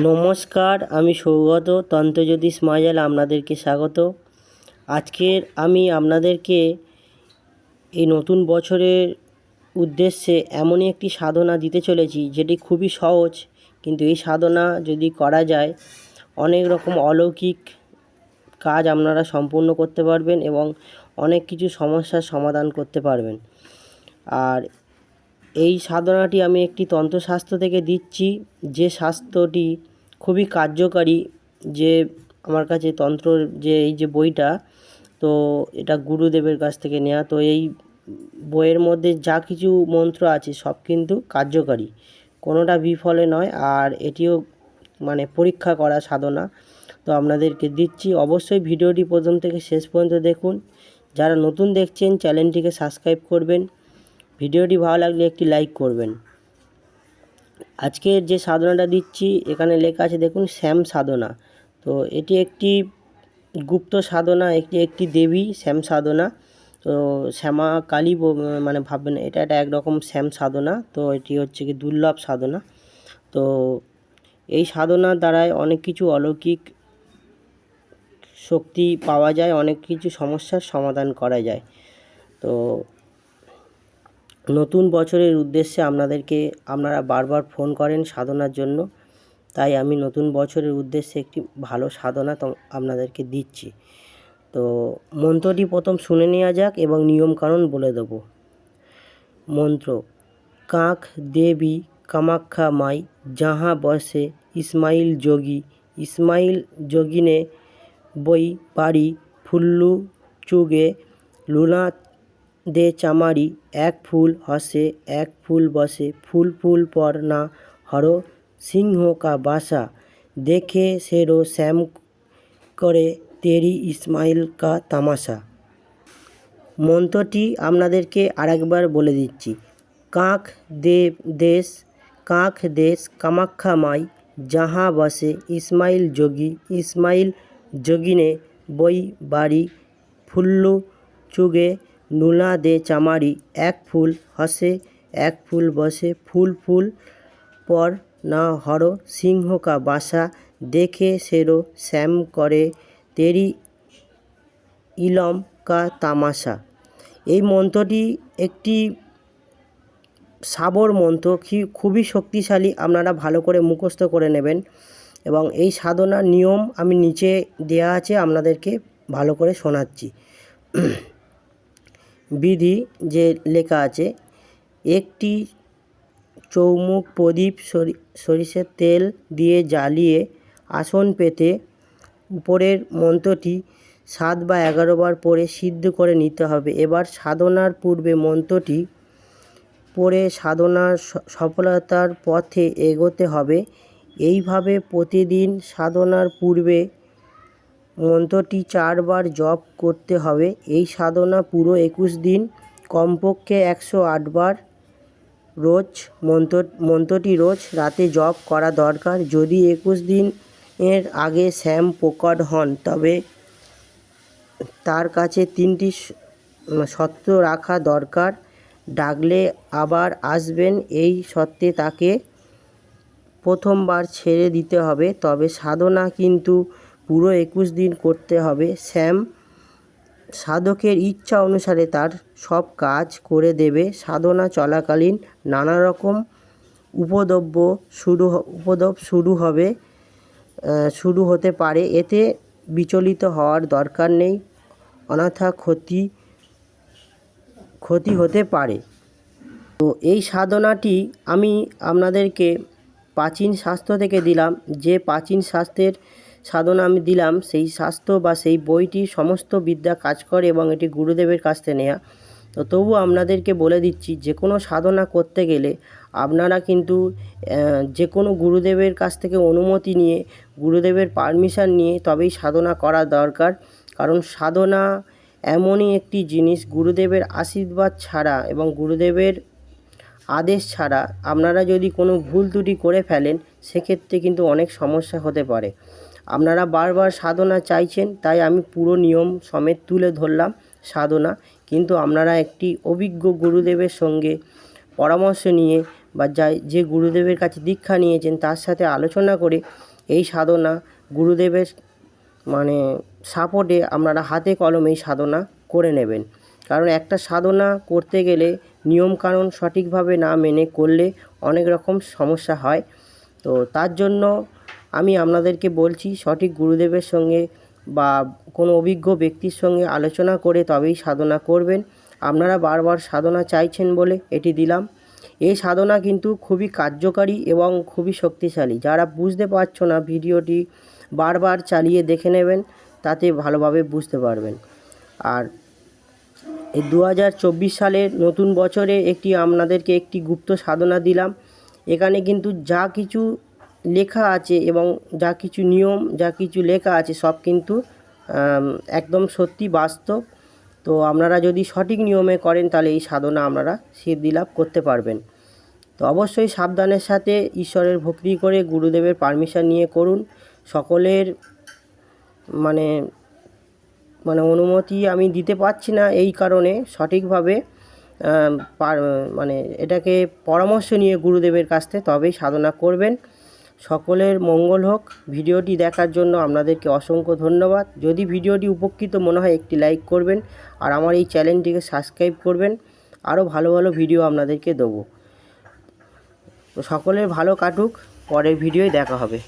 নমস্কার, আমি সৌগত তন্ত্রজ্যোতিষ মাজাল আপনাদেরকে স্বাগত। আজকের আমি আপনাদেরকে এই নতুন বছরের উদ্দেশ্যে এমনই একটি সাধনা দিতে চলেছি, যেটি খুবই সহজ, কিন্তু এই সাধনা যদি করা যায়, অনেক রকম অলৌকিক কাজ আপনারা সম্পূর্ণ করতে পারবেন এবং অনেক কিছু সমস্যার সমাধান করতে পারবেন। আর এই সাধনাটি আমি একটি তন্ত্রশাস্ত্র থেকে দিচ্ছি। যে শাস্ত্রটি খুবই কার্যকারী, যে আমার কাছে তন্ত্রর যে এই যে বইটা, তো এটা গুরুদেবের কাছ থেকে নেওয়া তো এই বইয়ের মধ্যে যা কিছু মন্ত্র আছে সব কিন্তু কার্যকারী, কোনোটা বিফলে নয়। আর এটিও মানে পরীক্ষা করা সাধনা। তো আপনাদেরকে দিচ্ছি। অবশ্যই ভিডিওটি প্রথম থেকে শেষ পর্যন্ত দেখুন। যারা নতুন দেখছেন, চ্যানেলটিকে সাবস্ক্রাইব করবেন। ভিডিওটি ভালো লাগলে একটি লাইক করবেন। আজকের যে সাধনাটা দিচ্ছি, এখানে লেখা আছে, দেখুন, শ্যাম সাধনা। তো এটি একটি গুপ্ত সাধনা একটি একটি দেবী শ্যাম সাধনা। তো শ্যামা কালী মানে ভাববেন, এটা একটা একরকম শ্যাম সাধনা। তো এটি হচ্ছে কি দুর্লভ সাধনা। তো এই সাধনার দ্বারায় অনেক কিছু অলৌকিক শক্তি পাওয়া যায়, অনেক কিছু সমস্যার সমাধান করা যায়। তো নতুন বছরের উদ্দেশ্যে আপনাদেরকে, আপনারা বারবার ফোন করেন সাধনার জন্য। তাই আমি নতুন বছরের উদ্দেশ্যে একটি ভালো সাধনা আপনাদেরকে দিচ্ছি। তো মন্ত্রটি প্রথম শুনে নেওয়া যাক এবং নিয়মকানুন বলে দেবো। মন্ত্র, কাক দেবী কামাখ্যা মাই, যাহা বসে ইসমাইল যোগী, ইসমাইল যোগিনে বই পারি ফুল্লু চুগে লুনা দে চামারি, এক ফুল হসে, এক ফুল বসে, ফুল ফুল পর না, হর সিংহ কা বাসা। দেখে সেরো শ্যাম করে তেরি ইসমাইল কা তামাশা। মন্ত্রটি আপনাদেরকে আরেকবার বলে দিচ্ছি। কাক দেব দেশ, কাক দেশ কামাখ্যা মাই, যাহা বসে ইসমাইল যোগী, ইসমাইল যোগিনে বই বাড়ি ফুল্লু চুগে নুলা দে চামারি, এক ফুল হসে, এক ফুল বসে, ফুল ফুল পর না হর সিংহ কা বাসা, দেখে সেরো শ্যাম করে তেরি ইলম কা তামাশা। এই মন্ত্রটি একটি সাবর মন্ত্র কি- খুবই শক্তিশালী, আপনারা ভালো করে মুখস্থ করে নেবেন এবং এই সাধনার নিয়ম আমি নিচে দেয়া আছে, আপনাদেরকে ভালো করে শোনাচ্ছি। বিধি যে লেখা আছে, একটি চৌমুখ প্রদীপ সরি, সরিষার তেল দিয়ে জ্বালিয়ে আসন পেতে উপরের মন্ত্রটি সাত বা এগারো বার পরে সিদ্ধ করে নিতে হবে। এবার সাধনার পূর্বে মন্ত্রটি পড়ে সাধনার সফলতার পথে এগোতে হবে। এইভাবে প্রতিদিন সাধনার পূর্বে মন্ত্রটি চারবার জপ করতে হবে। এই সাধনা পুরো একুশ দিন, কমপক্ষে একশো আটবার রোজ মন্ত্র, মন্ত্রটি রোজ রাতে জপ করা দরকার। যদি একুশ দিন এর আগে শ্যাম প্রকট হন, তবে তার কাছে তিনটি সত্য রাখা দরকার। ডাকলে আবার আসবেন, এই সত্ত্বে তাকে প্রথমবার ছেড়ে দিতে হবে। তবে সাধনা কিন্তু পুরো একুশ দিন করতে হবে। শ্যাম সাধকের ইচ্ছা অনুসারে তার সব কাজ করে দেবে। সাধনা চলাকালীন নানা রকম উপদ্রব্য শুরু উপদ্রব শুরু হবে শুরু হতে পারে। এতে বিচলিত হওয়ার দরকার নেই, অনাথা ক্ষতি ক্ষতি হতে পারে। তো এই সাধনাটি আমি আপনাদেরকে প্রাচীন শাস্ত্র থেকে দিলাম। যে প্রাচীন শাস্ত্রের সাধনা আমি দিলাম, সেই শাস্ত্র বা সেই বইটি সমস্ত বিদ্যা কাজ করে এবং এটি গুরুদেবের কাছ থেকে নেওয়া তো তবু আপনাদেরকে বলে দিচ্ছি যে কোনো সাধনা করতে গেলে আপনারা কিন্তু যে কোনো গুরুদেবের কাছ থেকে অনুমতি নিয়ে, গুরুদেবের পারমিশন নিয়ে তবেই সাধনা করা দরকার। কারণ সাধনা এমনই একটি জিনিস, গুরুদেবের আশীর্বাদ ছাড়া এবং গুরুদেবের আদেশ ছাড়া আপনারা যদি কোনো ভুল ত্রুটি করে ফেলেন, সেক্ষেত্রে কিন্তু অনেক সমস্যা হতে পারে। আপনারা বারবার সাধনা চাইছেন, তাই আমি পুরো নিয়ম সমেত তুলে ধরলাম সাধনা। কিন্তু আপনারা একটি অভিজ্ঞ গুরুদেবের সঙ্গে পরামর্শ নিয়ে বা যাই, যে গুরুদেবের কাছে দীক্ষা নিয়েছেন, তার সাথে আলোচনা করে এই সাধনা, গুরুদেবের মানে সাপোর্টে আপনারা হাতে কলমে এই সাধনা করে নেবেন। কারণ একটা সাধনা করতে গেলে নিয়মকানুন সঠিকভাবে না মেনে করলে অনেক রকম সমস্যা হয়। তো তার জন্য আমি আপনাদেরকে বলছি, সঠিক গুরুদেবের সঙ্গে বা কোনো অভিজ্ঞ ব্যক্তির সঙ্গে আলোচনা করে তবেই সাধনা করবেন। আপনারা বারবার সাধনা চাইছেন বলে এটি দিলাম। এই সাধনা কিন্তু খুবই কার্যকারী এবং খুবই শক্তিশালী। যারা বুঝতে পারছ না ভিডিওটি, বারবার চালিয়ে দেখে নেবেন, তাতে ভালোভাবে বুঝতে পারবেন। আর এই দু হাজার চব্বিশ সালের নতুন বছরে একটি আপনাদেরকে একটি গুপ্ত সাধনা দিলাম। এখানে কিন্তু যা কিছু লেখা আছে এবং যা কিছু নিয়ম, যা কিছু লেখা আছে সব কিন্তু একদম সত্যি বাস্তব। তো আপনারা যদি সঠিক নিয়মে করেন তাহলে এই সাধনা আপনারা সিদ্ধি লাভ করতে পারবেন। তো অবশ্যই সাবধানের সাথে ঈশ্বরের ভক্তি করে গুরুদেবের পারমিশন নিয়ে করুন। সকলের মানে মানে অনুমতি আমি দিতে পারছি না এই কারণে সঠিকভাবে মানে এটাকে পরামর্শ নিয়ে গুরুদেবের কাছ থেকে তবেই সাধনা করবেন। সকলের মঙ্গল হোক। ভিডিওটি দেখার জন্য আপনাদেরকে অসংখ্য ধন্যবাদ। যদি ভিডিওটি উপকৃত মনে হয়, একটি লাইক করবেন আর আমার এই চ্যানেলটিকে সাবস্ক্রাইব করবেন। আরও ভালো ভালো ভিডিও আপনাদেরকে দেবো। তো সকলের ভালো কাটুক। পরের ভিডিওয় দেখা হবে।